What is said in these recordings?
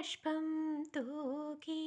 പുഷ്പം തൂകി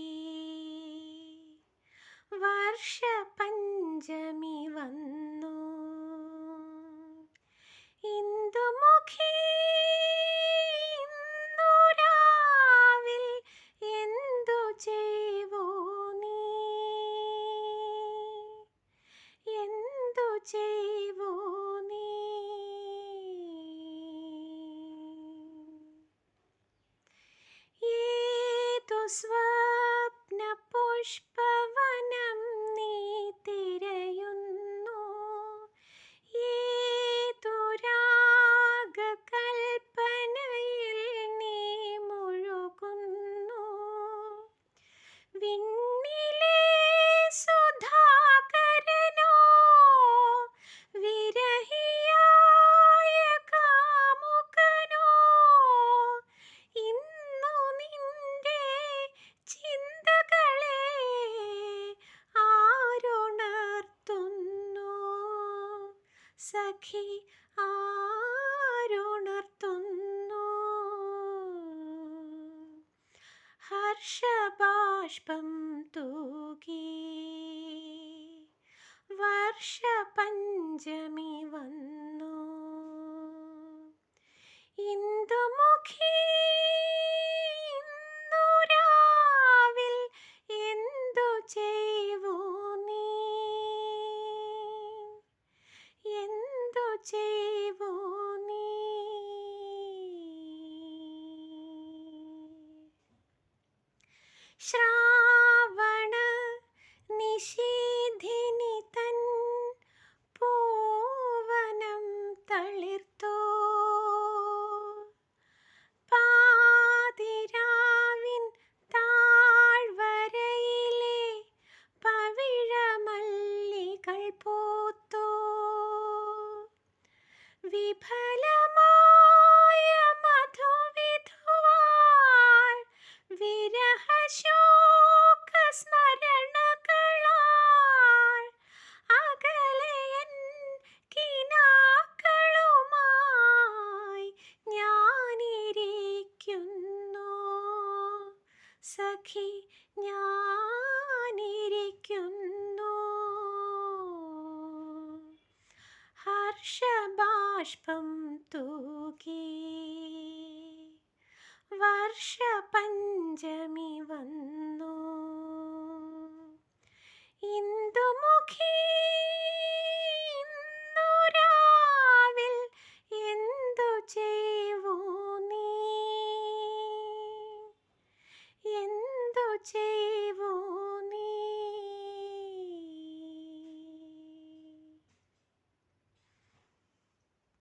സഖി ആരുണർത്തുന്നു. ഹർഷബാഷ്പം തൂ ശ്രാവണ നിഷീധിനി തൻ പൂവനം തളിർത്തോ. പാതിരാവിൻ താഴ്വരയിലെ പവിഴമല്ലികൾ പോത്തോ. വിഫലമാ സഖി ഞാനിരിക്കുന്നു. ഹർഷബാഷ്പം തൂകി. വർഷപഞ്ചമി